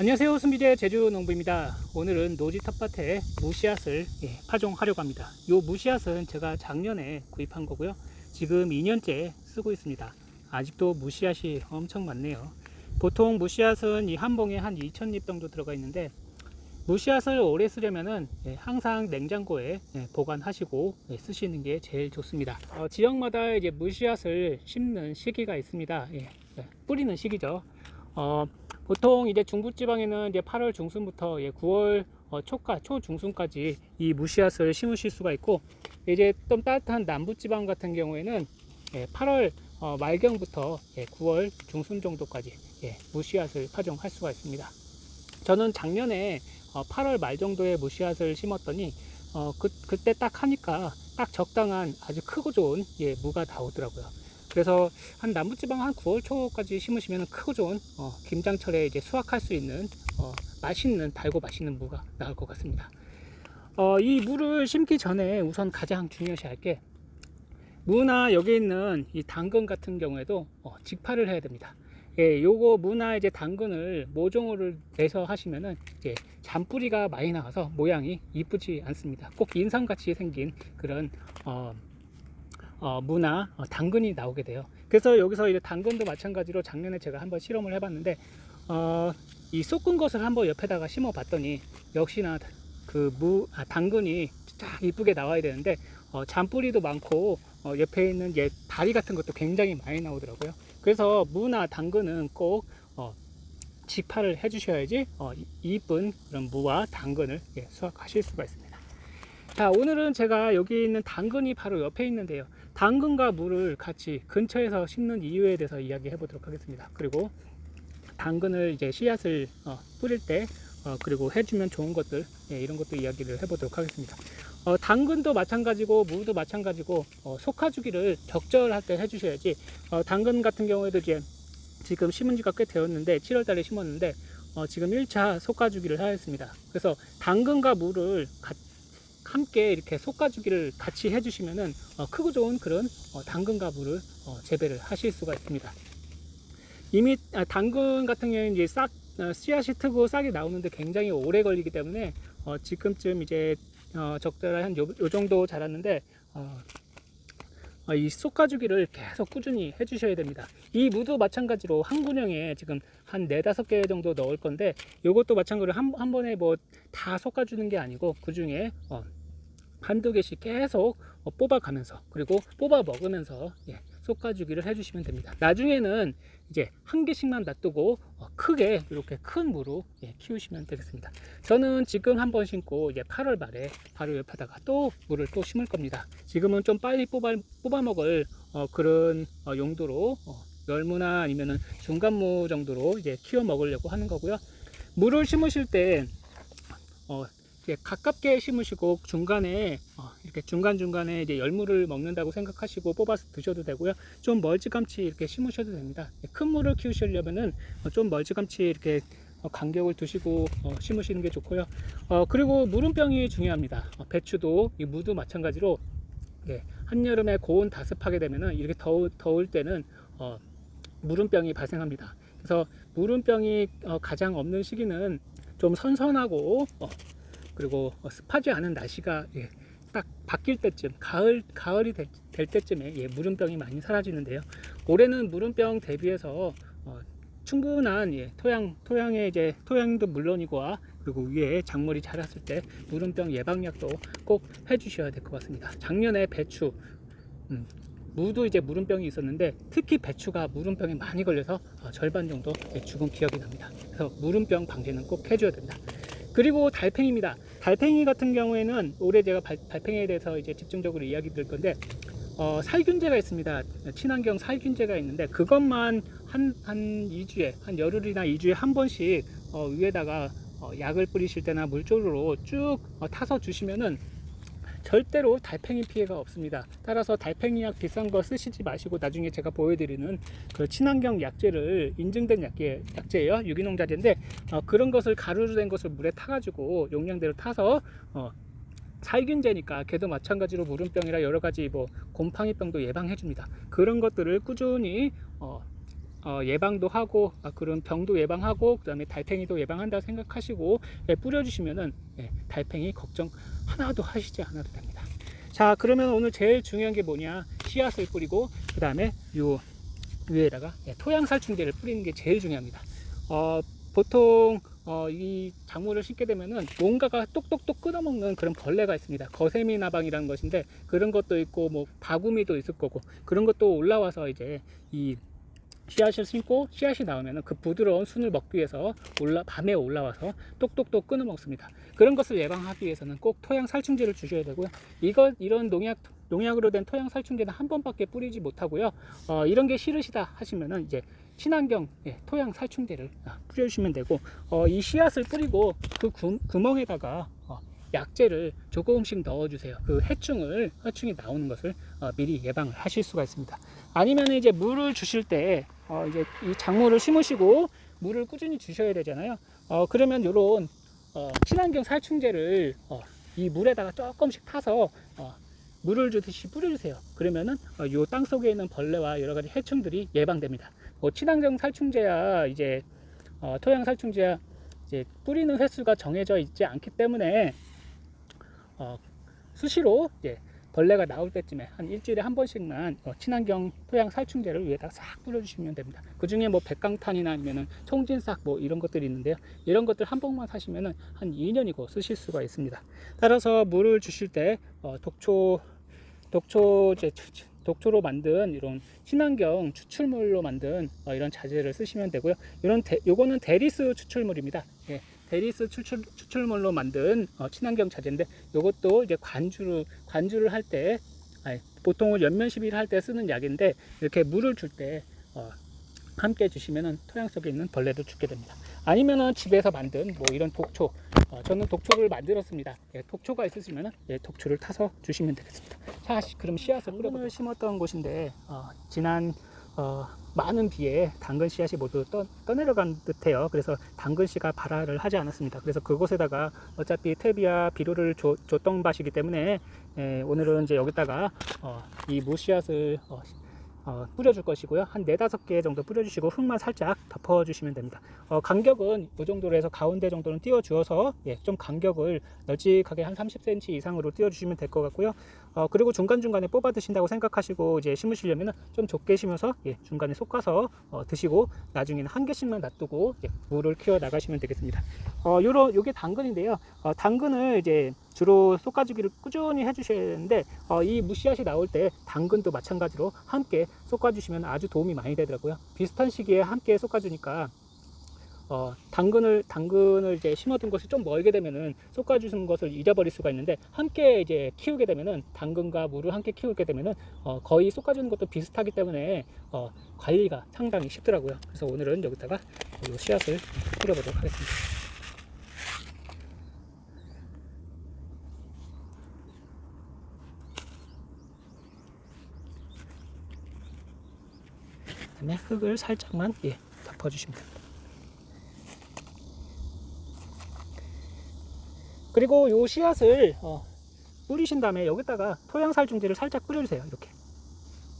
안녕하세요 순비제 제주농부입니다 오늘은 노지 텃밭에 무씨앗을 예, 파종하려고 합니다 이 무씨앗은 제가 작년에 구입한 거고요 지금 2년째 쓰고 있습니다 아직도 무씨앗이 엄청 많네요 보통 무씨앗은 이 한 봉에 한 2,000잎 정도 들어가 있는데 무씨앗을 오래 쓰려면은 예, 항상 냉장고에 예, 보관하시고 예, 쓰시는 게 제일 좋습니다. 어, 지역마다 이제 무씨앗을 심는 시기가 있습니다. 예, 예, 뿌리는 시기죠. 어, 보통 이제 중부지방에는 이제 8월 중순부터 예, 9월 어, 초까 초중순까지 이 무씨앗을 심으실 수가 있고 이제 좀 따뜻한 남부지방 같은 경우에는 예, 8월 어, 말경부터 예, 9월 중순 정도까지 예, 무씨앗을 파종할 수가 있습니다. 저는 작년에 어, 8월 말 정도에 무씨앗을 심었더니 어, 그, 그때 딱 하니까 딱 적당한 아주 크고 좋은 예, 무가 나오더라고요. 그래서 한 남부지방 한 9월 초까지 심으시면 크고 좋은 어, 김장철에 이제 수확할 수 있는 어, 맛있는 달고 맛있는 무가 나올 것 같습니다. 어, 이 무를 심기 전에 우선 가장 중요시 할 게 무나 여기 있는 이 당근 같은 경우에도 어, 직파를 해야 됩니다. 예, 요거 무나 이제 당근을 모종을 내서 하시면은 이제 잔뿌리가 많이 나와서 모양이 이쁘지 않습니다. 꼭 인삼같이 생긴 그런 어, 어, 무나 어, 당근이 나오게 돼요. 그래서 여기서 이제 당근도 마찬가지로 작년에 제가 한번 실험을 해봤는데 어, 이 쏟은 것을 한번 옆에다가 심어봤더니 역시나 그 무, 아, 당근이 딱 이쁘게 나와야 되는데 어, 잔뿌리도 많고 어, 옆에 있는 예, 다리 같은 것도 굉장히 많이 나오더라고요. 그래서 무나 당근은 꼭 어, 직파를 해주셔야지 어, 이- 이쁜 그런 무와 당근을 예, 수확하실 수가 있습니다. 자 오늘은 제가 여기 있는 당근이 바로 옆에 있는데요. 당근과 무를 같이 근처에서 심는 이유에 대해서 이야기해 보도록 하겠습니다. 그리고 당근을 이제 씨앗을 어, 뿌릴 때 어, 그리고 해주면 좋은 것들 예, 이런 것도 이야기를 해보도록 하겠습니다. 어, 당근도 마찬가지고 무도 마찬가지고 어, 속화주기를 적절할 때 해주셔야지 어, 당근 같은 경우에도 이제 지금 심은 지가 꽤 되었는데 7월 달에 심었는데 어, 지금 1차 속가주기를 하였습니다. 그래서 당근과 무를 가- 함께 이렇게 속가주기를 같이 해주시면은 어, 크고 좋은 그런 어, 당근과 무를 어, 재배를 하실 수가 있습니다. 이미 아, 당근 같은 경우는 이제 싹 어, 씨앗이 트고 싹이 나오는데 굉장히 오래 걸리기 때문에 어, 지금쯤 이제 어, 적절한 한 요, 요 정도 자랐는데 이 쏙가주기를 계속 꾸준히 해주셔야 됩니다. 이 무도 마찬가지로 한 군형에 지금 한 네다섯 개 정도 넣을 건데 요것도 마찬가지로 한, 한 번에 뭐다 쏙가주는 게 아니고 그 중에 어, 한두 개씩 계속 어, 뽑아가면서 그리고 뽑아 먹으면서 예, 쏙가주기를 해주시면 됩니다. 나중에는 이제 한 개씩만 놔두고 어, 크게 이렇게 큰 무로 예, 키우시면 되겠습니다. 저는 지금 한 번 심고 이제 8월 말에 바로 옆에다가 또 물을 또 심을 겁니다. 지금은 좀 빨리 뽑아, 뽑아 먹을 어, 그런 어, 용도로 어, 열무나 아니면은 중간무 정도로 이제 키워 먹으려고 하는 거고요. 물을 심으실 때 어, 이렇게 가깝게 심으시고 중간에 어, 이렇게 중간 중간에 이제 열무를 먹는다고 생각하시고 뽑아서 드셔도 되고요. 좀 멀찌감치 이렇게 심으셔도 됩니다. 큰 물을 키우시려면은 어, 좀 멀찌감치 이렇게 어, 간격을 두시고 어, 심으시는 게 좋고요. 어, 그리고 물음병이 중요합니다. 어, 배추도 이 무도 마찬가지로 예, 한여름에 고온 다습하게 되면은 이렇게 더울, 더울 때는 어, 물음병이 발생합니다. 그래서 물음병이 어, 가장 없는 시기는 좀 선선하고 어, 그리고 어, 습하지 않은 날씨가 예, 딱 바뀔 때쯤 가을 가을이 될, 될 때쯤에 예, 물음병이 많이 사라지는데요. 올해는 물음병 대비해서 어, 충분한 예, 토양 토양에 이제 토양도 물론이고 그리고 위에 작물이 자랐을 때 물음병 예방약도 꼭 해주셔야 될 것 같습니다. 작년에 배추 음, 무도 이제 물음병이 있었는데 특히 배추가 물음병에 많이 걸려서 어, 절반 정도 예, 죽은 기억이 납니다. 그래서 물음병 방지는 꼭 해줘야 됩니다. 그리고 달팽이입니다. 달팽이 같은 경우에는 올해 제가 발, 달팽이에 대해서 이제 집중적으로 이야기 드릴 건데 어, 살균제가 있습니다. 친환경 살균제가 있는데 그것만 한, 한 2주에 한 열흘이나 2주에 한 번씩 어, 위에다가 어, 약을 뿌리실 때나 물조르로 쭉 어, 타서 주시면은 절대로 달팽이 피해가 없습니다. 따라서 달팽이 약 비싼 거 쓰시지 마시고 나중에 제가 보여드리는 그 친환경 약제를 인증된 약제, 약제예요. 유기농 자재인데 어, 그런 것을 가루로 된 것을 물에 타가지고 용량대로 타서 어, 살균제니까 걔도 마찬가지로 물음병이라 여러 가지 뭐 곰팡이병도 예방해 줍니다. 그런 것들을 꾸준히 어, 어, 예방도 하고 아, 그런 병도 예방하고 그다음에 달팽이도 예방한다 생각하시고 예, 뿌려주시면은 예, 달팽이 걱정 하나도 하시지 않아도 됩니다. 자 그러면 오늘 제일 중요한 게 뭐냐 씨앗을 뿌리고 그 다음에 요 위에다가 예, 토양 살충제를 뿌리는 게 제일 중요합니다. 어, 보통 어, 이 작물을 심게 되면은 뭔가가 똑똑똑 끊어먹는 그런 벌레가 있습니다. 거세미 나방이라는 것인데 그런 것도 있고 뭐 바구미도 있을 거고 그런 것도 올라와서 이제 이 씨앗을 심고 씨앗이 나오면은 그 부드러운 순을 먹기 위해서 올라 밤에 올라와서 똑똑똑 끊어 먹습니다. 그런 것을 예방하기 위해서는 꼭 토양 살충제를 주셔야 되고요. 이거 이런 농약 농약으로 된 토양 살충제는 한 번밖에 뿌리지 못하고요. 어, 이런 게 싫으시다 하시면은 이제 친환경 예, 토양 살충제를 아, 뿌려주시면 되고 어, 이 씨앗을 뿌리고 그 구, 구멍에다가 어, 약재를 조금씩 넣어주세요. 그 해충을 해충이 나오는 것을 어, 미리 예방을 하실 수가 있습니다. 아니면 이제 물을 주실 때 어, 이제 이 작물을 심으시고 물을 꾸준히 주셔야 되잖아요. 어, 그러면 요런 어, 친환경 살충제를 어, 이 물에다가 조금씩 타서 어, 물을 주듯이 뿌려주세요. 그러면은 어, 요땅 속에 있는 벌레와 여러 가지 해충들이 예방됩니다. 뭐 친환경 살충제야 이제 어, 토양 살충제야 이제 뿌리는 횟수가 정해져 있지 않기 때문에 어, 수시로 이제 벌레가 나올 때쯤에 한 일주일에 한 번씩만 어, 친환경 토양 살충제를 위에다 싹 뿌려주시면 됩니다. 그 중에 뭐 백강탄이나 아니면은 총진싹 뭐 이런 것들이 있는데요. 이런 것들 한 봉만 사시면은 한 2년이고 쓰실 수가 있습니다. 따라서 물을 주실 때 어, 독초 독초 이제 독초로 만든 이런 친환경 추출물로 만든 어, 이런 자재를 쓰시면 되고요. 이런 대, 요거는 데리스 추출물입니다. 예, 데리스 추출, 추출 물로 만든 어, 친환경 자재인데 요것도 이제 관주를 관주를 할 때 보통은 연면 시비를 할 때 쓰는 약인데 이렇게 물을 줄때 어, 함께 주시면은 토양 속에 있는 벌레도 죽게 됩니다. 아니면은 집에서 만든 뭐 이런 독초 어, 저는 독초를 만들었습니다. 예, 독초가 있으시면은 예, 독초를 타서 주시면 되겠습니다. 자, 시- 그럼 씨앗을 뿌려을 심었던 곳인데 어, 지난 어, 많은 비에 당근 씨앗이 모두 떠, 떠내려간 듯해요. 그래서 당근 씨가 발화를 하지 않았습니다. 그래서 그곳에다가 어차피 퇴비와 비료를 줘, 줬던 밭이기 때문에 예, 오늘은 이제 여기다가 어, 이 무씨앗을 어, 어, 뿌려줄 것이고요. 한 네다섯 개 정도 뿌려주시고 흙만 살짝 덮어주시면 됩니다. 어, 간격은 이 정도로 해서 가운데 정도는 띄워주어서 예, 좀 간격을 널찍하게 한 30cm 이상으로 띄워주시면 될 것 같고요. 어, 그리고 중간중간에 뽑아 드신다고 생각하시고 이제 심으시려면 좀 좁게 심어서 예, 중간에 솎아서 어, 드시고 나중에는 한 개씩만 놔두고 예, 물을 키워 나가시면 되겠습니다. 어, 요런 요게 당근인데요. 어, 당근을 이제 주로 솎아주기를 꾸준히 해주셔야 되는데 어, 이 무씨앗이 나올 때 당근도 마찬가지로 함께 솎아주시면 아주 도움이 많이 되더라고요. 비슷한 시기에 함께 솎아주니까 어, 당근을 당근을 이제 심어둔 것이 좀 멀게 되면은 솎아주는 것을 잊어버릴 수가 있는데 함께 이제 키우게 되면은 당근과 물을 함께 키우게 되면은 어, 거의 솎아주는 것도 비슷하기 때문에 어, 관리가 상당히 쉽더라고요. 그래서 오늘은 여기다가 이 씨앗을 뿌려보도록 하겠습니다. 그다음에 흙을 살짝만 예, 덮어주시면 됩니다. 그리고 요 씨앗을 어, 뿌리신 다음에 여기다가 토양 살충제를 살짝 뿌려주세요. 이렇게.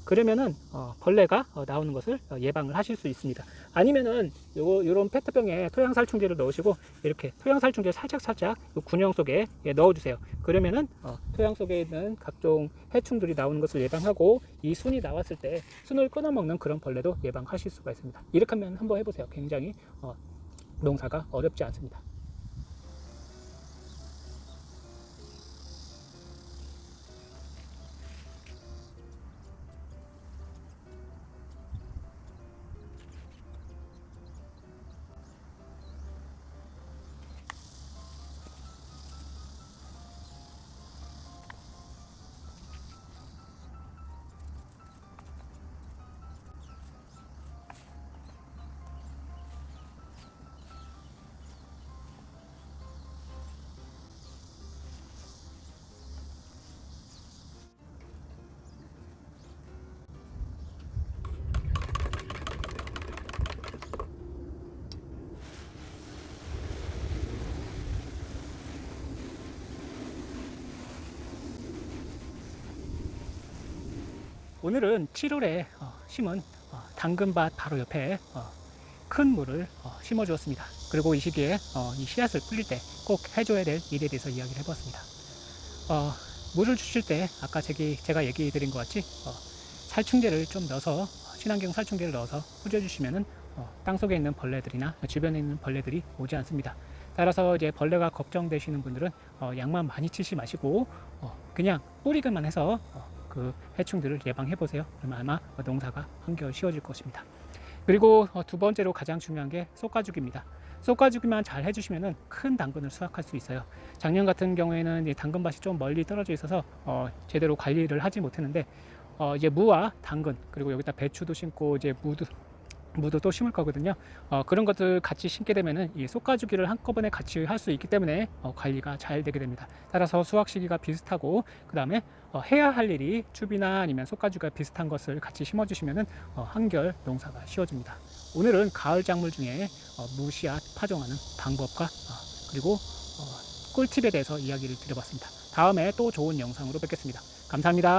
그러면은 어, 벌레가 어, 나오는 것을 어, 예방을 하실 수 있습니다. 아니면은 요거 요런 페트병에 토양 살충제를 넣으시고 이렇게 토양 살충제 살짝 살짝 요 군형 속에 예, 넣어주세요. 그러면은 어, 토양 속에 있는 각종 해충들이 나오는 것을 예방하고 이 순이 나왔을 때 순을 끊어먹는 그런 벌레도 예방하실 수가 있습니다. 이렇게 하면 한번 해보세요. 굉장히 어, 농사가 어렵지 않습니다. 오늘은 7월에 어, 심은 어, 당근밭 바로 옆에 어, 큰 물을 어, 심어 주었습니다. 그리고 이 시기에 어, 이 씨앗을 뿌릴 때 꼭 해줘야 될 일에 대해서 이야기를 해봤습니다. 어, 물을 주실 때 아까 제가 얘기 드린 것 같이 어, 살충제를 좀 넣어서 어, 친환경 살충제를 넣어서 뿌려주시면은 어, 땅 속에 있는 벌레들이나 주변에 있는 벌레들이 오지 않습니다. 따라서 이제 벌레가 걱정되시는 분들은 어, 양만 많이 치지 마시고 어, 그냥 뿌리기만 해서 어, 그 해충들을 예방해 보세요. 그러면 아마 농사가 한결 쉬워질 것입니다. 그리고 어, 두 번째로 가장 중요한 게 쏙가죽입니다. 쏙가죽이만 잘 해주시면은 큰 당근을 수확할 수 있어요. 작년 같은 경우에는 이 당근밭이 좀 멀리 떨어져 있어서 어, 제대로 관리를 하지 못했는데 어, 이제 무와 당근 그리고 여기다 배추도 심고 이제 무도 무도 또 심을 거거든요. 어, 그런 것들 같이 심게 되면은 이 쏙가주기를 한꺼번에 같이 할 수 있기 때문에 어, 관리가 잘 되게 됩니다. 따라서 수확 시기가 비슷하고 그 다음에 어, 해야 할 일이 추비나 아니면 쏙가주가 비슷한 것을 같이 심어 주시면은 어, 한결 농사가 쉬워집니다. 오늘은 가을 작물 중에 어, 무씨앗 파종하는 방법과 어, 그리고 어, 꿀팁에 대해서 이야기를 드려봤습니다. 다음에 또 좋은 영상으로 뵙겠습니다. 감사합니다.